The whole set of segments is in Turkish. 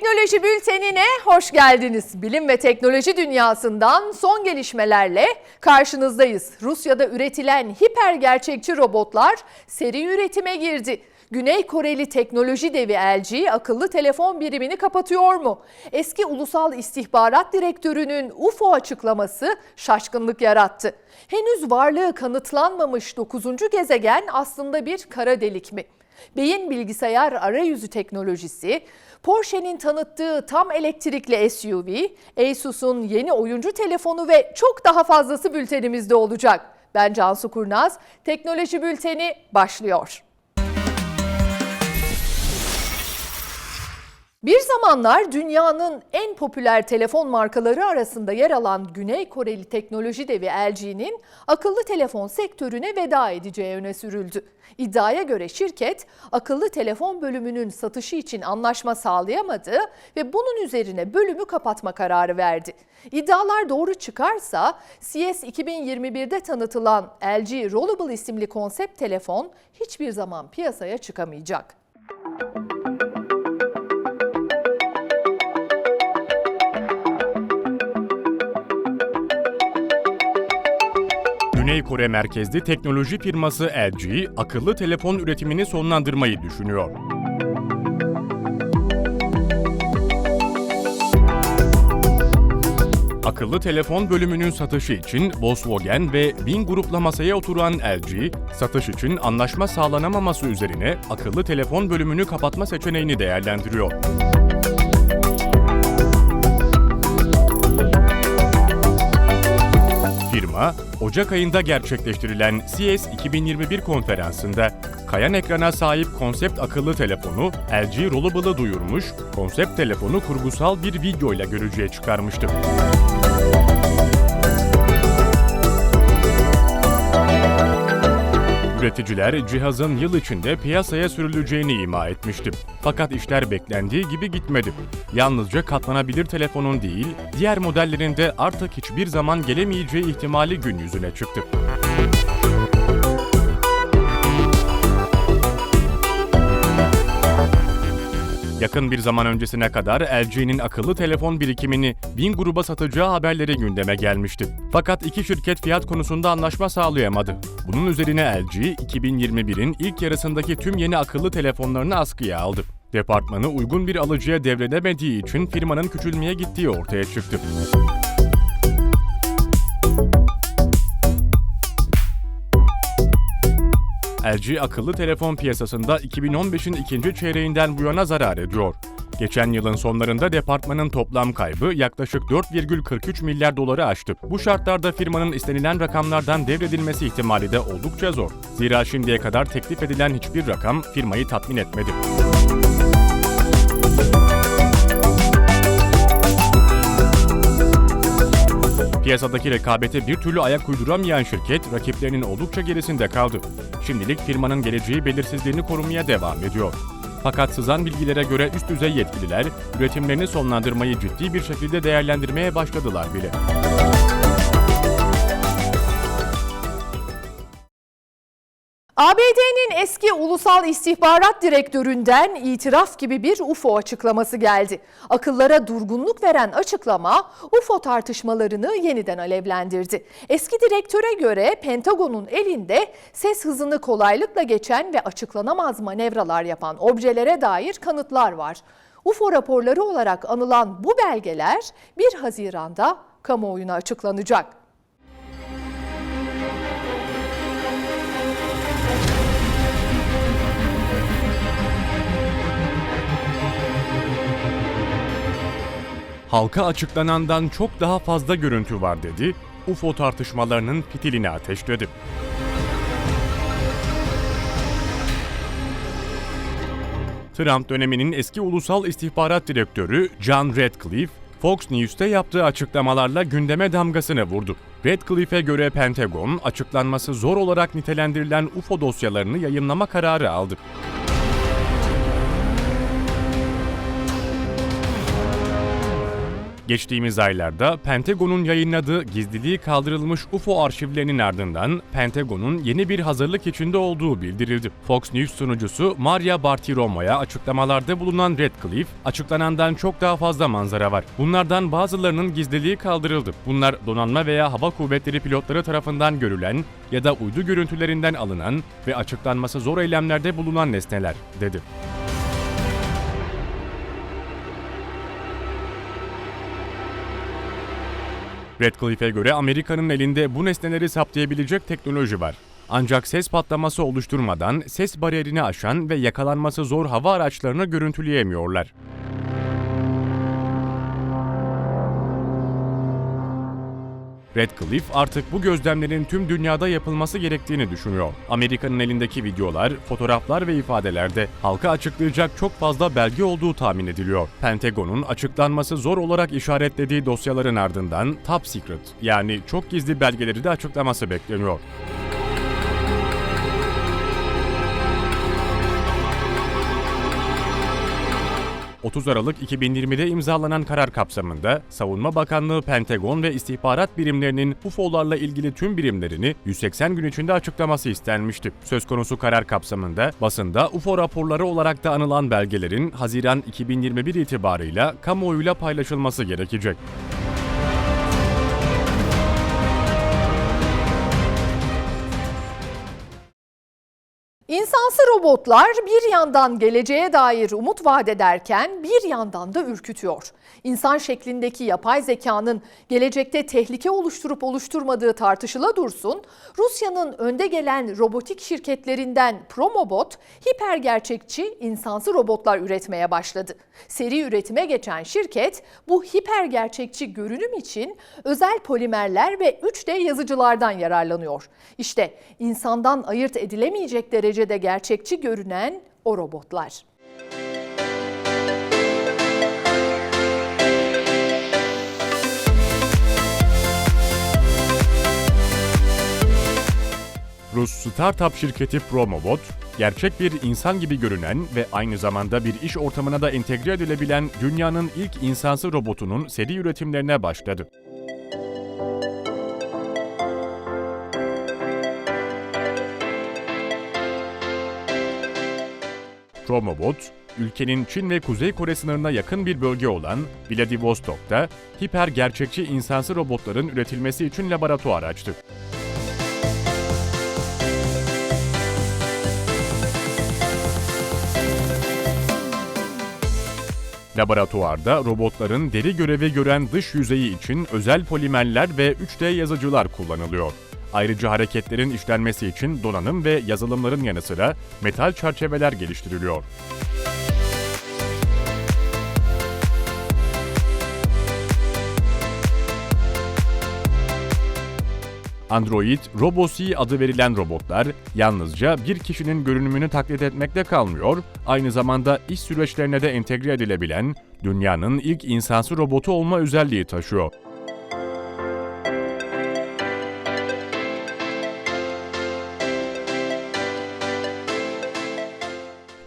Teknoloji Bülteni'ne hoş geldiniz. Bilim ve teknoloji dünyasından son gelişmelerle karşınızdayız. Rusya'da üretilen hiper gerçekçi robotlar seri üretime girdi. Güney Koreli teknoloji devi LG akıllı telefon birimini kapatıyor mu? Eski Ulusal İstihbarat Direktörü'nün UFO açıklaması şaşkınlık yarattı. Henüz varlığı kanıtlanmamış 9. gezegen aslında bir kara delik mi? Beyin bilgisayar arayüzü teknolojisi, Porsche'nin tanıttığı tam elektrikli SUV, Asus'un yeni oyuncu telefonu ve çok daha fazlası bültenimizde olacak. Ben Cansu Kurnaz, Teknoloji Bülteni başlıyor. Bir zamanlar dünyanın en popüler telefon markaları arasında yer alan Güney Koreli teknoloji devi LG'nin akıllı telefon sektörüne veda edeceği öne sürüldü. İddiaya göre şirket akıllı telefon bölümünün satışı için anlaşma sağlayamadı ve bunun üzerine bölümü kapatma kararı verdi. İddialar doğru çıkarsa CES 2021'de tanıtılan LG Rollable isimli konsept telefon hiçbir zaman piyasaya çıkamayacak. Güney Kore merkezli teknoloji firması LG, akıllı telefon üretimini sonlandırmayı düşünüyor. Akıllı telefon bölümünün satışı için Volkswagen ve Bin grupla masaya oturan LG, satış için anlaşma sağlanamaması üzerine akıllı telefon bölümünü kapatma seçeneğini değerlendiriyor. Firma, Ocak ayında gerçekleştirilen CES 2021 konferansında kayan ekrana sahip konsept akıllı telefonu LG Rollable'ı duyurmuş, konsept telefonu kurgusal bir video ile görücüye çıkarmıştı. Üreticiler cihazın yıl içinde piyasaya sürüleceğini ima etmişti. Fakat işler beklendiği gibi gitmedi. Yalnızca katlanabilir telefonun değil, diğer modellerinde artık hiçbir zaman gelemeyeceği ihtimali gün yüzüne çıktı. Yakın bir zaman öncesine kadar LG'nin akıllı telefon birikimini bin gruba satacağı haberleri gündeme gelmişti. Fakat iki şirket fiyat konusunda anlaşma sağlayamadı. Bunun üzerine LG, 2021'in ilk yarısındaki tüm yeni akıllı telefonlarını askıya aldı. Departmanı uygun bir alıcıya devredemediği için firmanın küçülmeye gittiği ortaya çıktı. LG akıllı telefon piyasasında 2015'in ikinci çeyreğinden bu yana zarar ediyor. Geçen yılın sonlarında departmanın toplam kaybı yaklaşık 4,43 milyar doları aştı. Bu şartlarda firmanın istenilen rakamlardan devredilmesi ihtimali de oldukça zor. Zira şimdiye kadar teklif edilen hiçbir rakam firmayı tatmin etmedi. Piyasadaki rekabete bir türlü ayak uyduramayan şirket rakiplerinin oldukça gerisinde kaldı. Şimdilik firmanın geleceği belirsizliğini korumaya devam ediyor. Fakat sızan bilgilere göre üst düzey yetkililer üretimlerini sonlandırmayı ciddi bir şekilde değerlendirmeye başladılar bile. ABD'nin eski Ulusal İstihbarat Direktöründen itiraf gibi bir UFO açıklaması geldi. Akıllara durgunluk veren açıklama UFO tartışmalarını yeniden alevlendirdi. Eski direktöre göre Pentagon'un elinde ses hızını kolaylıkla geçen ve açıklanamaz manevralar yapan objelere dair kanıtlar var. UFO raporları olarak anılan bu belgeler 1 Haziran'da kamuoyuna açıklanacak. Halka açıklanandan çok daha fazla görüntü var dedi, UFO tartışmalarının fitilini ateşledi. Trump döneminin eski ulusal istihbarat direktörü John Radcliffe, Fox News'te yaptığı açıklamalarla gündeme damgasını vurdu. Radcliffe'e göre Pentagon, açıklanması zor olarak nitelendirilen UFO dosyalarını yayınlama kararı aldı. Geçtiğimiz aylarda Pentagon'un yayınladığı gizliliği kaldırılmış UFO arşivlerinin ardından Pentagon'un yeni bir hazırlık içinde olduğu bildirildi. Fox News sunucusu Maria Bartiromo'ya açıklamalarda bulunan Radcliffe, açıklanandan çok daha fazla manzara var. Bunlardan bazılarının gizliliği kaldırıldı. Bunlar donanma veya hava kuvvetleri pilotları tarafından görülen ya da uydu görüntülerinden alınan ve açıklanması zor eylemlerde bulunan nesneler, dedi. Radcliffe'e göre Amerika'nın elinde bu nesneleri saptayabilecek teknoloji var. Ancak ses patlaması oluşturmadan ses bariyerini aşan ve yakalanması zor hava araçlarını görüntüleyemiyorlar. Radcliffe artık bu gözlemlerin tüm dünyada yapılması gerektiğini düşünüyor. Amerika'nın elindeki videolar, fotoğraflar ve ifadelerde halka açıklayacak çok fazla belge olduğu tahmin ediliyor. Pentagon'un açıklanması zor olarak işaretlediği dosyaların ardından top secret yani çok gizli belgeleri de açıklaması bekleniyor. ...30 Aralık 2020'de imzalanan karar kapsamında Savunma Bakanlığı Pentagon ve istihbarat birimlerinin UFO'larla ilgili tüm birimlerini 180 gün içinde açıklaması istenmişti. Söz konusu karar kapsamında basında UFO raporları olarak da anılan belgelerin Haziran 2021 itibarıyla kamuoyuyla paylaşılması gerekecek. İnsansı robotlar bir yandan geleceğe dair umut vaat ederken bir yandan da ürkütüyor. İnsan şeklindeki yapay zekanın gelecekte tehlike oluşturup oluşturmadığı tartışıla dursun, Rusya'nın önde gelen robotik şirketlerinden Promobot hiper gerçekçi insansı robotlar üretmeye başladı. Seri üretime geçen şirket bu hiper gerçekçi görünüm için özel polimerler ve 3D yazıcılardan yararlanıyor. İşte insandan ayırt edilemeyecek derecede gerçekçi görünen o robotlar. Rus startup şirketi Promobot, gerçek bir insan gibi görünen ve aynı zamanda bir iş ortamına da entegre edilebilen dünyanın ilk insansı robotunun seri üretimlerine başladı. Promobot, ülkenin Çin ve Kuzey Kore sınırına yakın bir bölge olan Vladivostok'ta hiper gerçekçi insansı robotların üretilmesi için laboratuvar açtı. Laboratuvarda robotların deri görevi gören dış yüzeyi için özel polimerler ve 3D yazıcılar kullanılıyor. Ayrıca hareketlerin işlenmesi için donanım ve yazılımların yanı sıra metal çerçeveler geliştiriliyor. Android, RoboC adı verilen robotlar yalnızca bir kişinin görünümünü taklit etmekle kalmıyor, aynı zamanda iş süreçlerine de entegre edilebilen dünyanın ilk insansı robotu olma özelliği taşıyor.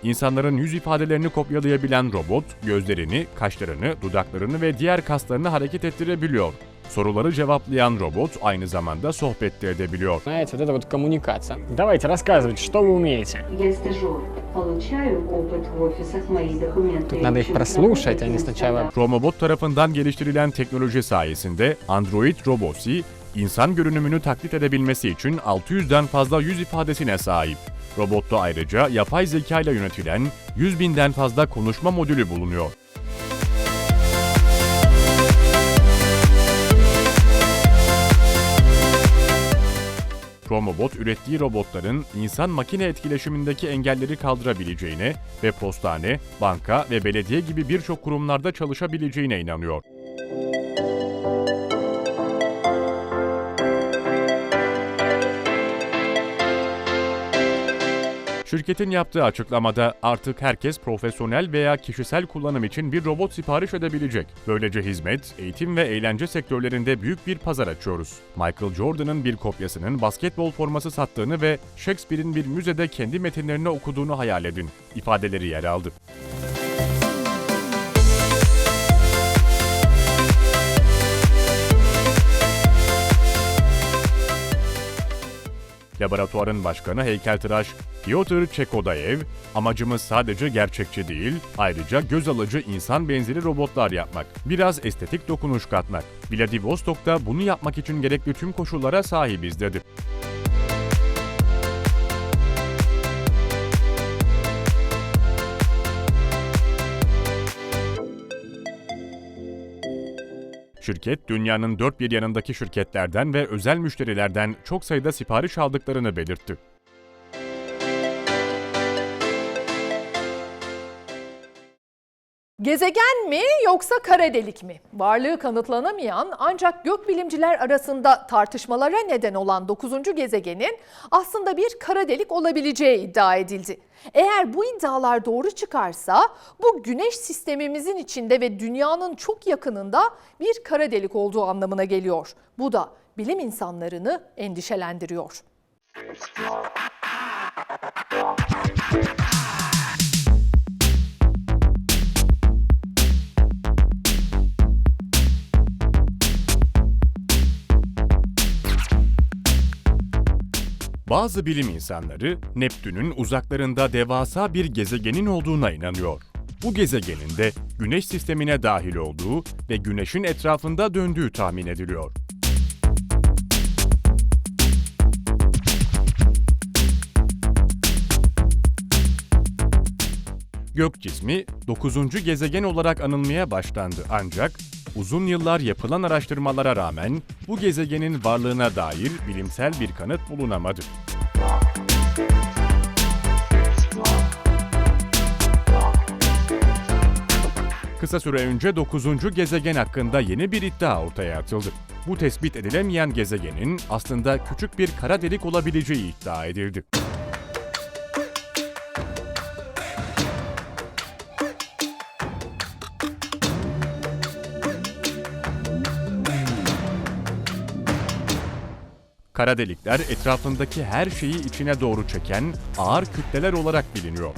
İnsanların yüz ifadelerini kopyalayabilen robot, gözlerini, kaşlarını, dudaklarını ve diğer kaslarını hareket ettirebiliyor. Soruları cevaplayan robot aynı zamanda sohbet de edebiliyor. Знаете, вот это вот коммуникация. Давайте, рассказывайте, что вы умеете. Я стажер. Получаю опыт в офисах, мои документы. Тут надо их прослушать, а не сначала Promobot tarafından geliştirilen teknoloji sayesinde Android Robosi, insan görünümünü taklit edebilmesi için 600'den fazla yüz ifadesine sahip. Robotta ayrıca yapay zeka ile yönetilen 100 binden fazla konuşma modülü bulunuyor. Promobot ürettiği robotların insan makine etkileşimindeki engelleri kaldırabileceğine ve postane, banka ve belediye gibi birçok kurumlarda çalışabileceğine inanıyor. Şirketin yaptığı açıklamada artık herkes profesyonel veya kişisel kullanım için bir robot sipariş edebilecek. Böylece hizmet, eğitim ve eğlence sektörlerinde büyük bir pazar açıyoruz. Michael Jordan'ın bir kopyasının basketbol forması sattığını ve Shakespeare'in bir müzede kendi metinlerini okuduğunu hayal edin. ifadeleri yer aldı. Laboratuvarın başkanı heykeltıraş Pyotr Çekodayev, amacımız sadece gerçekçi değil, ayrıca göz alıcı insan benzeri robotlar yapmak, biraz estetik dokunuş katmak. Vladivostok'ta bunu yapmak için gerekli tüm koşullara sahibiz dedi. Şirket, dünyanın dört bir yanındaki şirketlerden ve özel müşterilerden çok sayıda sipariş aldıklarını belirtti. Gezegen mi yoksa kara delik mi? Varlığı kanıtlanamayan ancak gökbilimciler arasında tartışmalara neden olan 9. gezegenin aslında bir kara delik olabileceği iddia edildi. Eğer bu iddialar doğru çıkarsa bu güneş sistemimizin içinde ve dünyanın çok yakınında bir kara delik olduğu anlamına geliyor. Bu da bilim insanlarını endişelendiriyor. Bazı bilim insanları Neptün'ün uzaklarında devasa bir gezegenin olduğuna inanıyor. Bu gezegenin de Güneş sistemine dahil olduğu ve Güneş'in etrafında döndüğü tahmin ediliyor. Gök cismi 9. gezegen olarak anılmaya başlandı ancak uzun yıllar yapılan araştırmalara rağmen bu gezegenin varlığına dair bilimsel bir kanıt bulunamadı. Kısa süre önce 9. gezegen hakkında yeni bir iddia ortaya atıldı. Bu tespit edilemeyen gezegenin aslında küçük bir kara delik olabileceği iddia edildi. Kara delikler etrafındaki her şeyi içine doğru çeken ağır kütleler olarak biliniyor.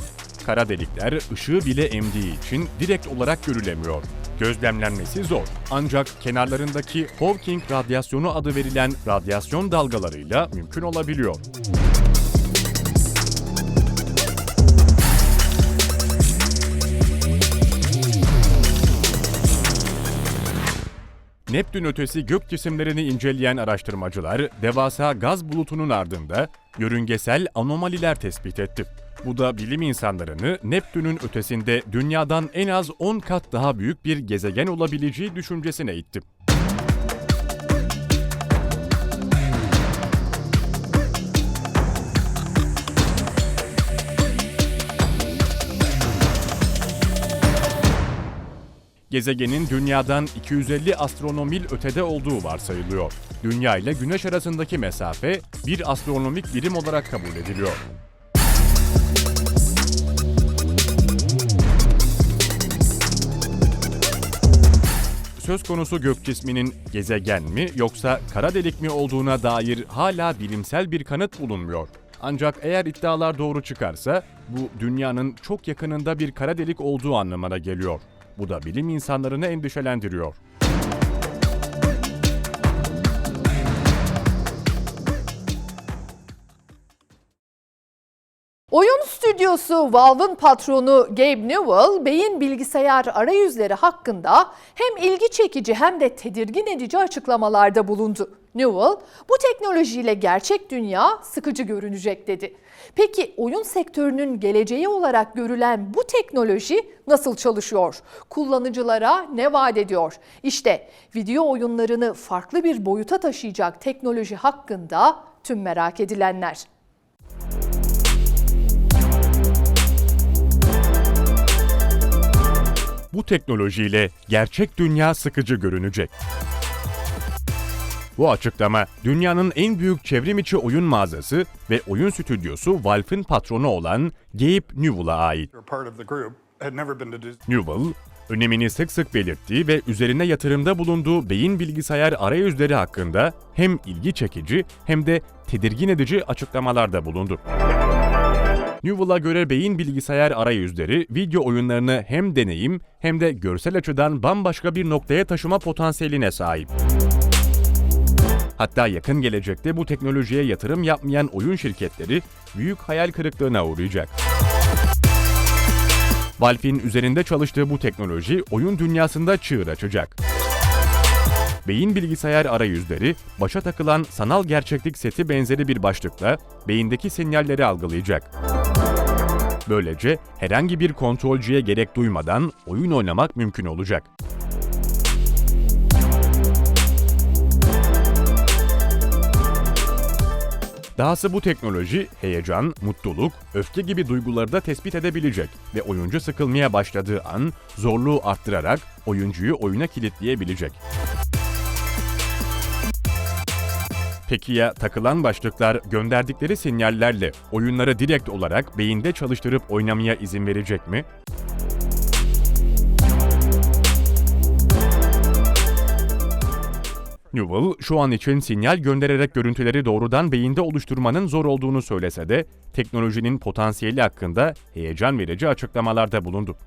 Kara delikler ışığı bile emdiği için direkt olarak görülemiyor. Gözlemlenmesi zor. Ancak kenarlarındaki Hawking radyasyonu adı verilen radyasyon dalgalarıyla mümkün olabiliyor. Neptün ötesi gök cisimlerini inceleyen araştırmacılar devasa gaz bulutunun ardında yörüngesel anomaliler tespit etti. Bu da bilim insanlarını Neptün'ün ötesinde dünyadan en az 10 kat daha büyük bir gezegen olabileceği düşüncesine itti. Gezegenin dünyadan 250 astronomil ötede olduğu varsayılıyor. Dünya ile Güneş arasındaki mesafe bir astronomik birim olarak kabul ediliyor. Söz konusu gök cisminin gezegen mi yoksa kara delik mi olduğuna dair hala bilimsel bir kanıt bulunmuyor. Ancak eğer iddialar doğru çıkarsa bu dünyanın çok yakınında bir kara delik olduğu anlamına geliyor. Bu da bilim insanlarını endişelendiriyor. Oyun stüdyosu Valve'ın patronu Gabe Newell, beyin bilgisayar arayüzleri hakkında hem ilgi çekici hem de tedirgin edici açıklamalarda bulundu. Newell, bu teknolojiyle gerçek dünya sıkıcı görünecek dedi. Peki oyun sektörünün geleceği olarak görülen bu teknoloji nasıl çalışıyor? Kullanıcılara ne vaat ediyor? İşte video oyunlarını farklı bir boyuta taşıyacak teknoloji hakkında tüm merak edilenler. Bu teknolojiyle gerçek dünya sıkıcı görünecek. Bu açıklama dünyanın en büyük çevrim içi oyun mağazası ve oyun stüdyosu Valve'ın patronu olan Gabe Newell'a ait. Newell, önemini sık sık belirttiği ve üzerine yatırımda bulunduğu beyin bilgisayar arayüzleri hakkında hem ilgi çekici hem de tedirgin edici açıklamalarda bulundu. Newell'a göre beyin bilgisayar arayüzleri video oyunlarını hem deneyim hem de görsel açıdan bambaşka bir noktaya taşıma potansiyeline sahip. Hatta yakın gelecekte bu teknolojiye yatırım yapmayan oyun şirketleri büyük hayal kırıklığına uğrayacak. Valve'in üzerinde çalıştığı bu teknoloji oyun dünyasında çığır açacak. Beyin bilgisayar arayüzleri, başa takılan sanal gerçeklik seti benzeri bir başlıkla beyindeki sinyalleri algılayacak. Böylece herhangi bir kontrolcüye gerek duymadan oyun oynamak mümkün olacak. Dahası bu teknoloji heyecan, mutluluk, öfke gibi duyguları da tespit edebilecek ve oyuncu sıkılmaya başladığı an zorluğu arttırarak oyuncuyu oyuna kilitleyebilecek. Peki ya takılan başlıklar gönderdikleri sinyallerle oyunları direkt olarak beyinde çalıştırıp oynamaya izin verecek mi? Newell şu an için sinyal göndererek görüntüleri doğrudan beyinde oluşturmanın zor olduğunu söylese de teknolojinin potansiyeli hakkında heyecan verici açıklamalarda bulundu.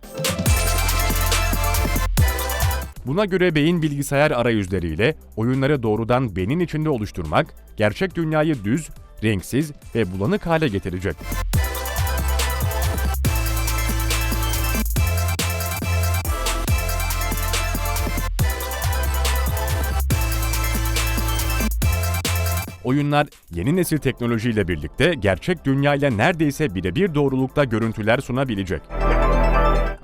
Buna göre beyin bilgisayar arayüzleriyle oyunları doğrudan beynin içinde oluşturmak, gerçek dünyayı düz, renksiz ve bulanık hale getirecek. Oyunlar yeni nesil teknolojiyle birlikte gerçek dünyayla neredeyse birebir doğrulukta görüntüler sunabilecek.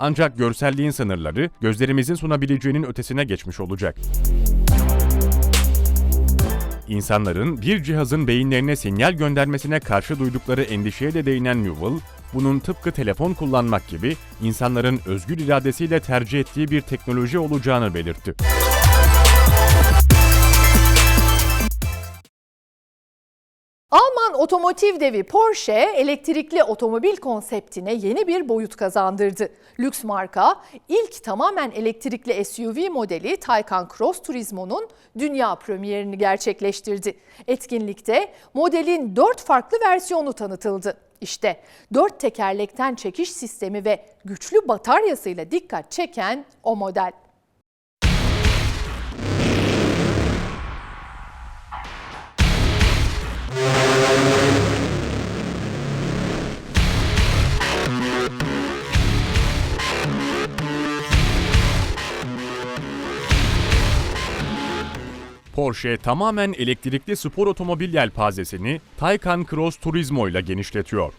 Ancak görselliğin sınırları gözlerimizin sunabileceğinin ötesine geçmiş olacak. İnsanların bir cihazın beyinlerine sinyal göndermesine karşı duydukları endişeye de değinen Newell, bunun tıpkı telefon kullanmak gibi insanların özgür iradesiyle tercih ettiği bir teknoloji olacağını belirtti. Alman otomotiv devi Porsche elektrikli otomobil konseptine yeni bir boyut kazandırdı. Lüks marka ilk tamamen elektrikli SUV modeli Taycan Cross Turismo'nun dünya premierini gerçekleştirdi. Etkinlikte modelin 4 farklı versiyonu tanıtıldı. İşte 4 tekerlekten çekiş sistemi ve güçlü bataryasıyla dikkat çeken o model. Porsche tamamen elektrikli spor otomobil yelpazesini Taycan Cross Turismo ile genişletiyor.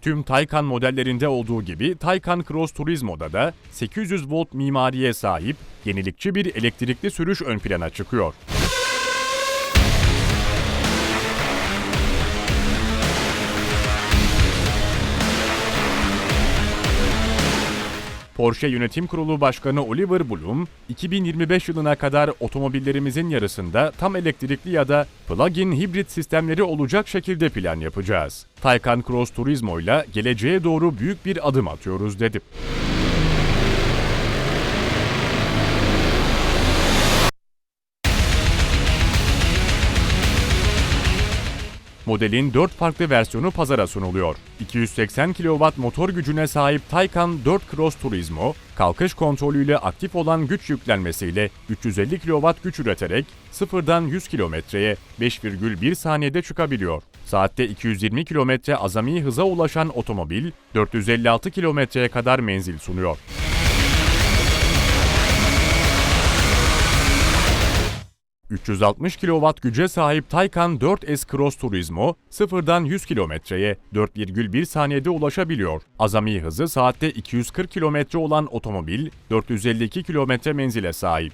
Tüm Taycan modellerinde olduğu gibi Taycan Cross Turismo'da da 800 volt mimariye sahip yenilikçi bir elektrikli sürüş ön plana çıkıyor. Porsche Yönetim Kurulu Başkanı Oliver Bloom, 2025 yılına kadar otomobillerimizin yarısında tam elektrikli ya da plug-in hibrit sistemleri olacak şekilde plan yapacağız. Taycan Cross Turismo ile geleceğe doğru büyük bir adım atıyoruz dedi. Modelin 4 farklı versiyonu pazara sunuluyor. 280 kW motor gücüne sahip Taycan 4 Cross Turismo, kalkış kontrolüyle aktif olan güç yüklenmesiyle 350 kW güç üreterek sıfırdan 100 kilometreye 5,1 saniyede çıkabiliyor. Saatte 220 km azami hıza ulaşan otomobil 456 kilometreye kadar menzil sunuyor. ...360 kW güce sahip Taycan 4S Cross Turismo, sıfırdan 100 kilometreye 4,1 saniyede ulaşabiliyor. Azami hızı saatte 240 kilometre olan otomobil, 452 kilometre menzile sahip.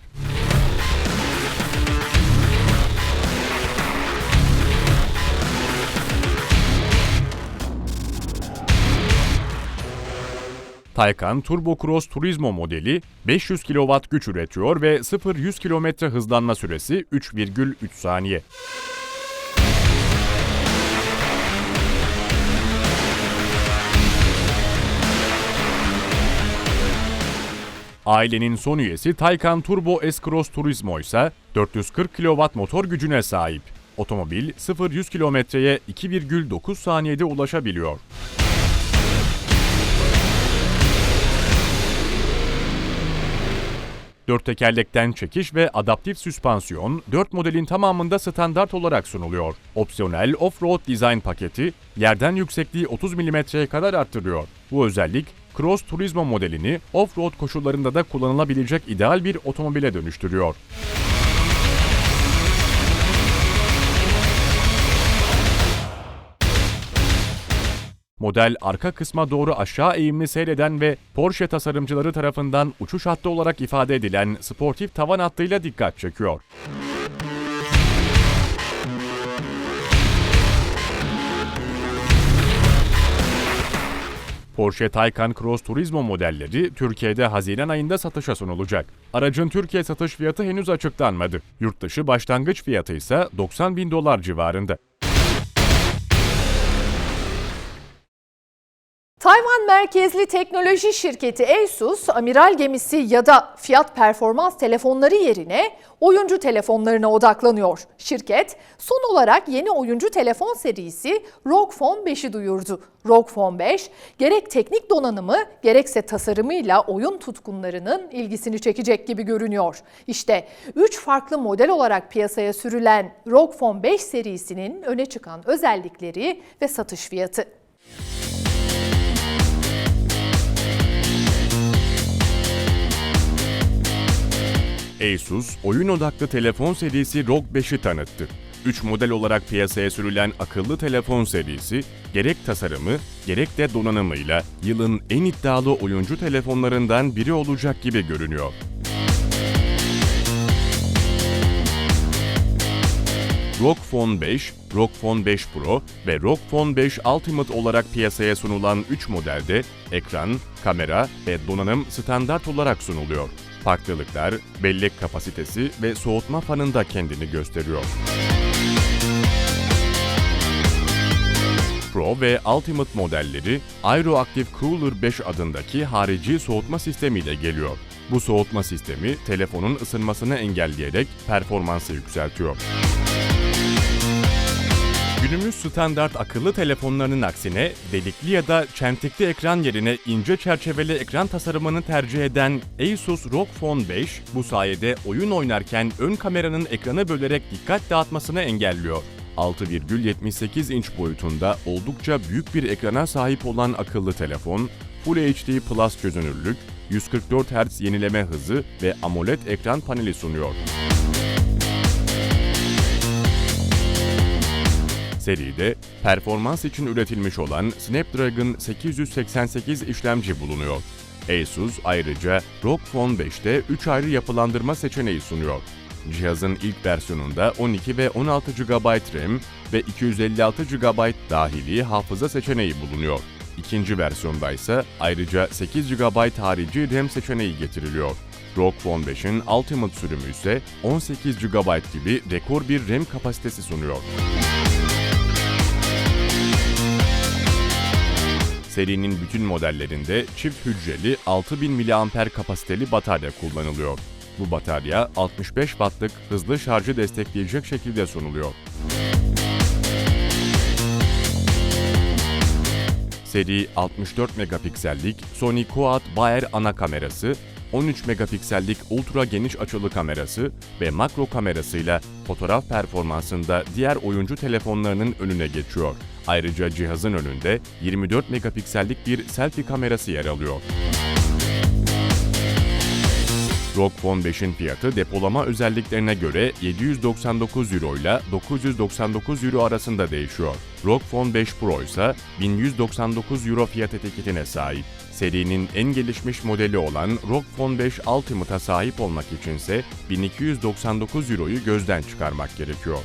Taycan Turbo Cross Turismo modeli 500 kW güç üretiyor ve 0-100 km hızlanma süresi 3,3 saniye. Ailenin son üyesi Taycan Turbo S-Cross Turismo ise 440 kW motor gücüne sahip. Otomobil 0-100 kilometreye 2,9 saniyede ulaşabiliyor. Dört tekerlekten çekiş ve adaptif süspansiyon 4 modelin tamamında standart olarak sunuluyor. Opsiyonel off-road design paketi yerden yüksekliği 30 mm'ye kadar arttırıyor. Bu özellik Cross Turismo modelini off-road koşullarında da kullanılabilecek ideal bir otomobile dönüştürüyor. Model arka kısma doğru aşağı eğimli seyreden ve Porsche tasarımcıları tarafından uçuş hattı olarak ifade edilen sportif tavan hattıyla dikkat çekiyor. Porsche Taycan Cross Turismo modelleri Türkiye'de Haziran ayında satışa sunulacak. Aracın Türkiye satış fiyatı henüz açıklanmadı. Yurtdışı başlangıç fiyatı ise 90 bin dolar civarında. Tayvan merkezli teknoloji şirketi Asus, amiral gemisi ya da fiyat performans telefonları yerine oyuncu telefonlarına odaklanıyor. Şirket son olarak yeni oyuncu telefon serisi ROG Phone 5'i duyurdu. ROG Phone 5 gerek teknik donanımı gerekse tasarımıyla oyun tutkunlarının ilgisini çekecek gibi görünüyor. İşte 3 farklı model olarak piyasaya sürülen ROG Phone 5 serisinin öne çıkan özellikleri ve satış fiyatı. Asus, oyun odaklı telefon serisi ROG 5'i tanıttı. 3 model olarak piyasaya sürülen akıllı telefon serisi, gerek tasarımı, gerek de donanımıyla yılın en iddialı oyuncu telefonlarından biri olacak gibi görünüyor. ROG Phone 5, ROG Phone 5 Pro ve ROG Phone 5 Ultimate olarak piyasaya sunulan 3 modelde ekran, kamera ve donanım standart olarak sunuluyor. Farklılıklar bellek kapasitesi ve soğutma fanında kendini gösteriyor. Pro ve Ultimate modelleri Aeroactive Cooler 5 adındaki harici soğutma sistemiyle geliyor. Bu soğutma sistemi telefonun ısınmasını engelleyerek performansı yükseltiyor. Günümüz standart akıllı telefonlarının aksine delikli ya da çentikli ekran yerine ince çerçeveli ekran tasarımını tercih eden Asus ROG Phone 5 bu sayede oyun oynarken ön kameranın ekranı bölerek dikkat dağıtmasını engelliyor. 6,78 inç boyutunda oldukça büyük bir ekrana sahip olan akıllı telefon, Full HD Plus çözünürlük, 144 Hz yenileme hızı ve AMOLED ekran paneli sunuyor. Seride performans için üretilmiş olan Snapdragon 888 işlemci bulunuyor. Asus ayrıca ROG Phone 5'te 3 ayrı yapılandırma seçeneği sunuyor. Cihazın ilk versiyonunda 12 ve 16 GB RAM ve 256 GB dahili hafıza seçeneği bulunuyor. İkinci versiyonda ise ayrıca 8 GB harici RAM seçeneği getiriliyor. ROG Phone 5'in Ultimate sürümü ise 18 GB gibi rekor bir RAM kapasitesi sunuyor. Serinin bütün modellerinde çift hücreli 6000 mAh kapasiteli batarya kullanılıyor. Bu batarya 65 wattlık hızlı şarjı destekleyecek şekilde sunuluyor. Seri 64 megapiksellik Sony Quad Bayer ana kamerası, 13 megapiksellik ultra geniş açılı kamerası ve makro kamerasıyla fotoğraf performansında diğer oyuncu telefonlarının önüne geçiyor. Ayrıca cihazın önünde 24 megapiksellik bir selfie kamerası yer alıyor. ROG Phone 5'in fiyatı depolama özelliklerine göre 799 Euro ile 999 Euro arasında değişiyor. ROG Phone 5 Pro ise 1199 Euro fiyat etiketine sahip. Serinin en gelişmiş modeli olan ROG Phone 5 Ultimate'a sahip olmak içinse 1299 Euro'yu gözden çıkarmak gerekiyor.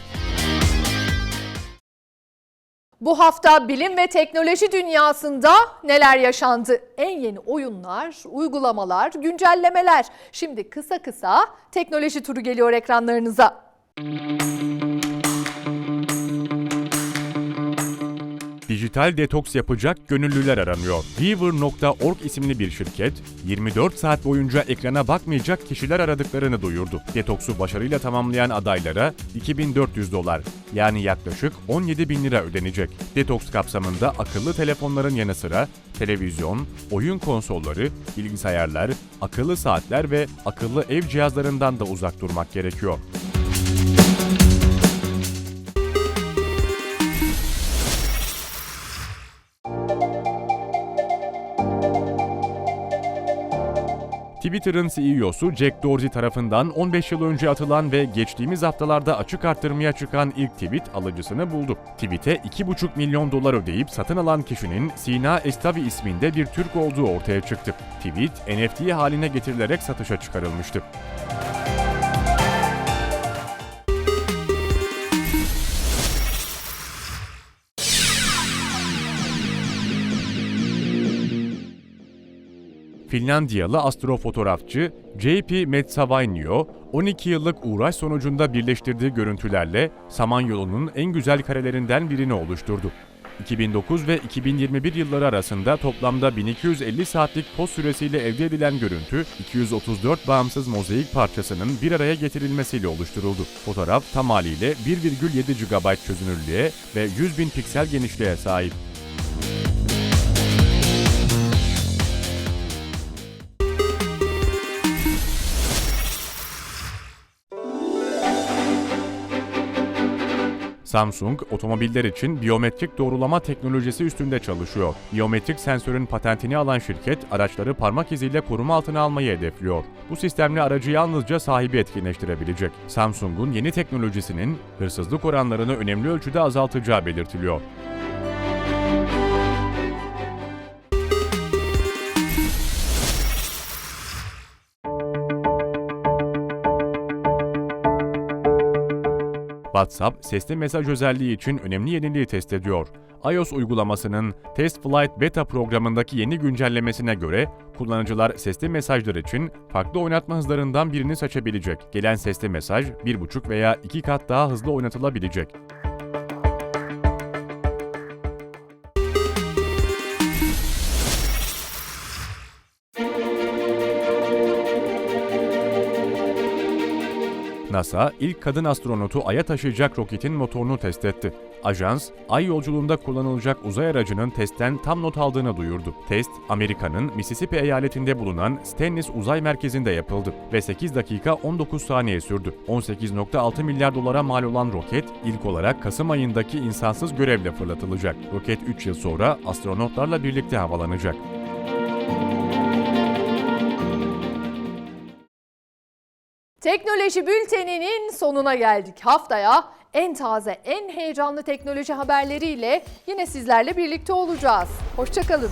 Bu hafta bilim ve teknoloji dünyasında neler yaşandı? En yeni oyunlar, uygulamalar, güncellemeler. Şimdi kısa kısa teknoloji turu geliyor ekranlarınıza. Dijital detoks yapacak gönüllüler aranıyor. Weaver.org isimli bir şirket, 24 saat boyunca ekrana bakmayacak kişiler aradıklarını duyurdu. Detoksu başarıyla tamamlayan adaylara 2400 dolar, yani yaklaşık 17 bin lira ödenecek. Detoks kapsamında akıllı telefonların yanı sıra televizyon, oyun konsolları, bilgisayarlar, akıllı saatler ve akıllı ev cihazlarından da uzak durmak gerekiyor. Twitter'ın CEO'su Jack Dorsey tarafından 15 yıl önce atılan ve geçtiğimiz haftalarda açık arttırmaya çıkan ilk tweet alıcısını buldu. Tweet'e 2,5 milyon dolar ödeyip satın alan kişinin Sina Estavi isminde bir Türk olduğu ortaya çıktı. Tweet, NFT haline getirilerek satışa çıkarılmıştı. Finlandiyalı astrofotoğrafçı J.P. Metsavainio, 12 yıllık uğraş sonucunda birleştirdiği görüntülerle Samanyolu'nun en güzel karelerinden birini oluşturdu. 2009 ve 2021 yılları arasında toplamda 1250 saatlik poz süresiyle elde edilen görüntü, 234 bağımsız mozaik parçasının bir araya getirilmesiyle oluşturuldu. Fotoğraf tam haliyle 1,7 GB çözünürlüğe ve 100 bin piksel genişliğe sahip. Samsung, otomobiller için biyometrik doğrulama teknolojisi üstünde çalışıyor. Biyometrik sensörün patentini alan şirket, araçları parmak iziyle koruma altına almayı hedefliyor. Bu sistemle aracı yalnızca sahibi etkinleştirebilecek. Samsung'un yeni teknolojisinin hırsızlık oranlarını önemli ölçüde azaltacağı belirtiliyor. WhatsApp, sesli mesaj özelliği için önemli yeniliği test ediyor. iOS uygulamasının Test Flight Beta programındaki yeni güncellemesine göre kullanıcılar sesli mesajlar için farklı oynatma hızlarından birini seçebilecek. Gelen sesli mesaj 1,5 veya 2 kat daha hızlı oynatılabilecek. NASA, ilk kadın astronotu Ay'a taşıyacak roketin motorunu test etti. Ajans, Ay yolculuğunda kullanılacak uzay aracının testten tam not aldığını duyurdu. Test, Amerika'nın Mississippi eyaletinde bulunan Stennis Uzay Merkezi'nde yapıldı ve 8 dakika 19 saniye sürdü. 18.6 milyar dolara mal olan roket, ilk olarak Kasım ayındaki insansız görevle fırlatılacak. Roket 3 yıl sonra astronotlarla birlikte havalanacak. Teknoloji bülteninin sonuna geldik. Haftaya en taze, en heyecanlı teknoloji haberleriyle yine sizlerle birlikte olacağız. Hoşçakalın.